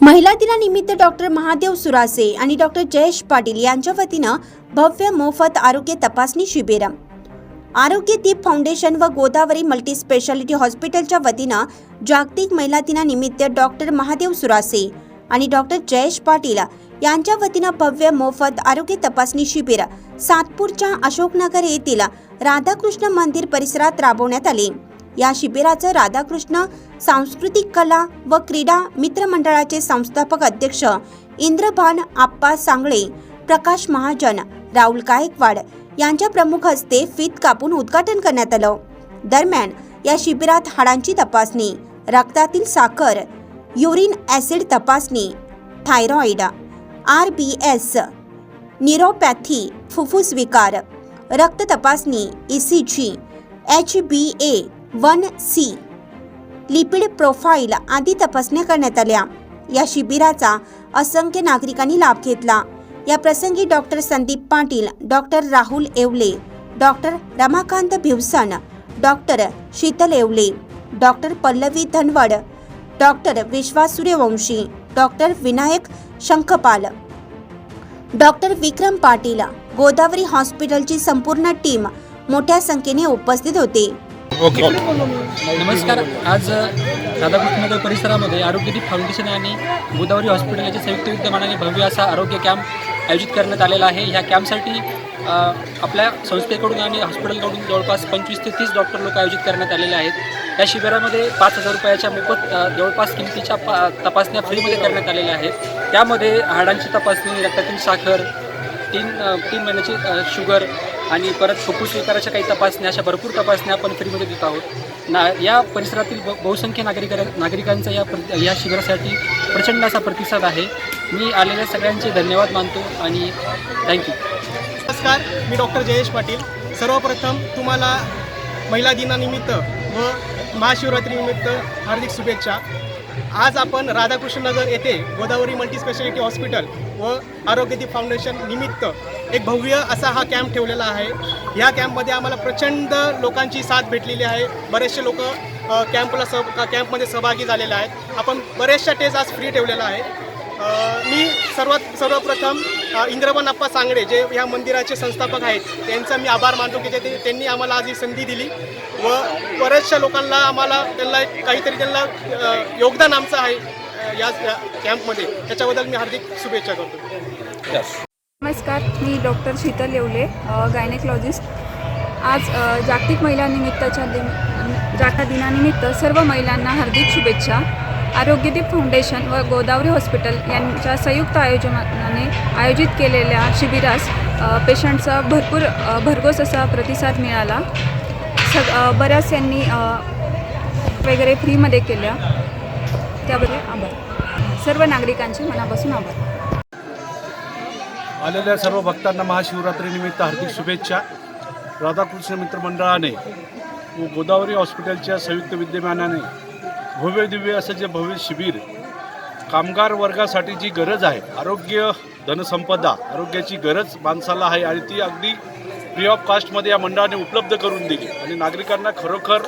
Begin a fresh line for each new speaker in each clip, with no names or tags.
महिला दिनानिमित्त डॉक्टर महादेव सुरासे आणि डॉक्टर जयेश पाटील यांच्या वतीनं भव्य मोफत आरोग्य तपासणी शिबिर. आरोग्य दीप फाउंडेशन व गोदावरी मल्टी स्पेशालिटी हॉस्पिटलच्या वतीनं जागतिक महिला दिनानिमित्त डॉक्टर महादेव सुरासे आणि डॉक्टर जयेश पाटील यांच्या वतीनं भव्य मोफत आरोग्य तपासणी शिबिर सातपूरच्या अशोकनगर येथील राधाकृष्ण मंदिर परिसरात राबवण्यात आले. या शिबिराचं राधाकृष्ण सांस्कृतिक कला व क्रीडा मित्रमंडळाचे संस्थापक अध्यक्ष इंद्रभान आप्पा सांगळे प्रकाश महाजन राहुल गायकवाड यांच्या प्रमुख हस्ते फीत कापून उद्घाटन करण्यात आलं. दरम्यान या शिबिरात हाडांची तपासणी रक्तातील साखर युरिन ॲसिड तपासणी thyroid R B S neuropathy फुफ्फुस विकार रक्त तपासणी E C G H B A one C lipid profile आदी तपासण्या करण्यात आल्या. या शिबिराचा असंख्य नागरिकांनी लाभ घेतला. या प्रसंगी doctor Sandeep Patil doctor Rahul Yevle doctor Ramakant Bhivsan doctor Sheetal Yevle doctor Pallavi Dhanwad doctor Vishwas Suryavanshi doctor Vinayak Shankhpal doctor Vikram Patil. Godavari हॉस्पिटलची संपूर्ण टीम मोठ्या संख्येने उपस्थित होते.
ओके.
नमस्कार. आज राधाकृष्णनगर परिसरामध्ये आरोग्यदीप फाउंडेशन आणि गोदावरी हॉस्पिटल याच्या संयुक्त विद्यमानाने भव्य असा आरोग्य कॅम्प आयोजित करण्यात आलेला आहे. ह्या कॅम्पसाठी आपल्या संस्थेकडून आणि हॉस्पिटलकडून जवळपास पंचवीस ते तीस डॉक्टर लोक आयोजित करण्यात आलेले आहेत. या शिबिरामध्ये पाच हजार रुपयाच्या मोफत जवळपास किमतीच्या पा तपासण्या फ्रीमध्ये करण्यात आलेल्या आहेत. त्यामध्ये हाडांची तपासणी रक्तातील साखर तीन तीन महिन्याची शुगर आणि परत फुफ्फुस विकाराच्या काही तपासण्या अशा भरपूर तपासण्या आपण फ्रीमध्ये देत आहोत. ना या परिसरातील ब बहुसंख्य नागरिक नागरिकांचा या प्र या शिबिरासाठी प्रचंड असा प्रतिसाद आहे. मी आलेल्या सगळ्यांचे धन्यवाद मानतो आणि थँक्यू
नमस्कार मी डॉक्टर जयेश पाटील. सर्वप्रथम तुम्हाला महिला दिनानिमित्त व महाशिवरात्रीनिमित्त हार्दिक शुभेच्छा. आज आपण राधाकृष्णनगर येथे गोदावरी मल्टीस्पेशालिटी हॉस्पिटल व आरोग्यदीप फाउंडेशन निमित्त एक भव्य असा हा कॅम्प ठेवलेला आहे. ह्या कॅम्पमध्ये आम्हाला प्रचंड लोकांची साथ भेटलेली आहे. बरेचसे लोक कॅम्पला सह कॅम्पमध्ये सहभागी झालेले आहेत. आपण बऱ्याचशा टेस्ट आज फ्री ठेवलेला आहे. मी सर्वात सर्वप्रथम इंद्रवन अप्पा सांगडे जे या मंदिराचे संस्थापक आहेत त्यांचा मी आभार मानतो की जे ते- त्यांनी आम्हाला आज ही संधी दिली. व बऱ्याचशा लोकांना आम्हाला त्यांना काहीतरी त्यांना योगदान आमचं आहे. या कॅम्पमध्ये. त्याच्याबद्दल मी हार्दिक शुभेच्छा करतो.
नमस्कार मी डॉक्टर शीतल येवले गायनेकॉलॉजिस्ट आज जागतिक महिला निमित्ताच्या दिन जागतिक दिनानिमित्त सर्व महिलांना हार्दिक शुभेच्छा. आरोग्यदीप फाउंडेशन व गोदावरी हॉस्पिटल यांच्या संयुक्त आयोजनाने आयोजित केलेल्या शिबिरास पेशंटचा भरपूर भरघोस असा प्रतिसाद मिळाला. सग बऱ्याच यांनी वगैरे फ्रीमध्ये केल्या. त्याबद्दल आभार. सर्व नागरिकांचे मनापासून आभार.
आलेल्या सर्व भक्तांना महाशिवरात्रीनिमित्त हार्दिक शुभेच्छा. राधाकृष्ण मित्र मंडळाने व गोदावरी हॉस्पिटलच्या संयुक्त विद्यमानाने भव्य दिव्य असं जे भव्य शिबिर कामगार वर्गासाठी जी गरज आहे आरोग्य धनसंपदा आरोग्याची गरज माणसाला आहे आणि ती अगदी फ्री ऑफ कास्टमध्ये या मंडळाने उपलब्ध करून दिली. आणि नागरिकांना खरोखर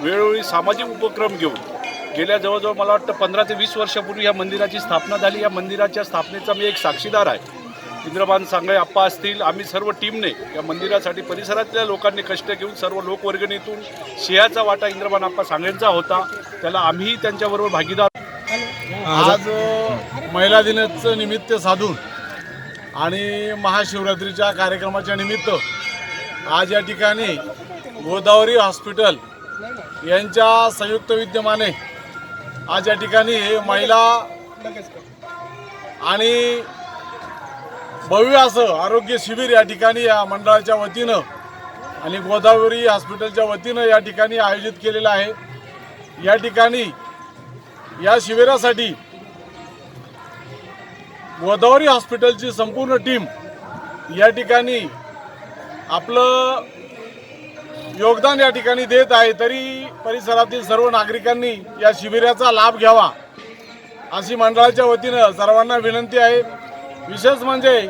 वेळोवेळी सामाजिक उपक्रम घेऊन गेल्या जवळजवळ मला वाटतं पंधरा ते वीस वर्षापूर्वी या मंदिराची स्थापना झाली. या मंदिराच्या स्थापनेचा मी एक साक्षीदार आहे. इंद्रबान सांगळे आप्पा असतील आम्ही सर्व टीमने या मंदिरासाठी परिसरातल्या लोकांनी कष्ट घेऊन सर्व लोकवर्गणीतून सिंहाचा वाटा इंद्रबान आप्पा सांगळेंचा होता. त्याला आम्हीही त्यांच्याबरोबर भागीदार
आज महिला दिनाचं निमित्त साधून आणि महाशिवरात्रीच्या कार्यक्रमाच्या निमित्त आज या ठिकाणी गोदावरी हॉस्पिटल यांच्या संयुक्त विद्यमाने आज या ठिकाणी हे महिला आणि भव्य असं आरोग्य शिबिर या ठिकाणी या मंडळाच्या वतीनं आणि गोदावरी हॉस्पिटलच्या वतीनं या ठिकाणी आयोजित केलेलं आहे. या ठिकाणी या शिबिरासाठी गोदावरी हॉस्पिटलची संपूर्ण टीम या ठिकाणी आपलं योगदान या ठिकाणी देत आहे. तरी परिसरातील सर्व नागरिकांनी या शिबिराचा लाभ घ्यावा अशी मंडळाच्या वतीनं सर्वांना विनंती आहे. विशेष म्हणजे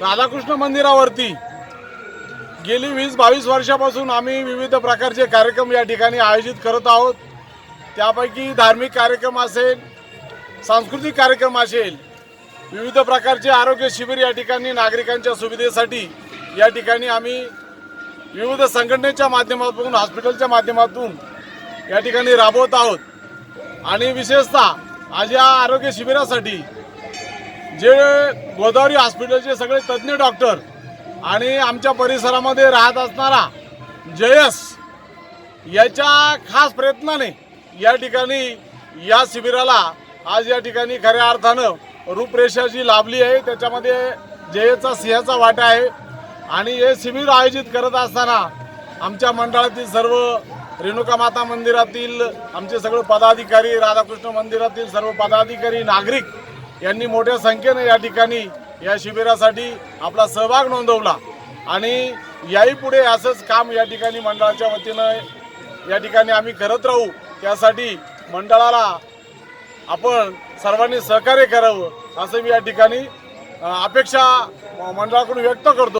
राधाकृष्ण मंदिरावरती गेली वीस बावीस वर्षापासून आम्ही विविध प्रकारचे कार्यक्रम या ठिकाणी आयोजित करत आहोत. त्यापैकी धार्मिक कार्यक्रम असेल सांस्कृतिक कार्यक्रम असेल विविध प्रकारचे आरोग्य शिबिर या ठिकाणी नागरिकांच्या सुविधेसाठी या ठिकाणी आम्ही विविध संघटनेच्या माध्यमातून हॉस्पिटलच्या माध्यमातून या ठिकाणी राबवत आहोत. आणि विशेषतः आज या आरोग्य शिबिरासाठी जे गोदावरी हॉस्पिटलचे सगळे तज्ज्ञ डॉक्टर आणि आमच्या परिसरामध्ये राहत असणारा जयस याच्या खास प्रयत्नाने या ठिकाणी या शिबिराला आज या ठिकाणी खऱ्या अर्थानं रूपरेषा जी लाभली आहे. त्याच्यामध्ये जयचा सिंहाचा वाटा आहे. आणि हे शिबिर आयोजित करत असताना आमच्या मंडळातील सर्व रेणुका माता मंदिरातील आमचे सगळे पदाधिकारी राधाकृष्ण मंदिरातील सर्व पदाधिकारी नागरिक यांनी मोठ्या संख्येने या ठिकाणी या शिबिरासाठी आपला सहभाग नोंदवला. आणि याही पुढे असंच काम या ठिकाणी मंडळाच्या वतीनं या ठिकाणी आम्ही करत राहू. त्यासाठी मंडळाला आपण सर्वांनी सहकार्य करावं असं मी या ठिकाणी अपेक्षा मंडळाकडून व्यक्त करतो.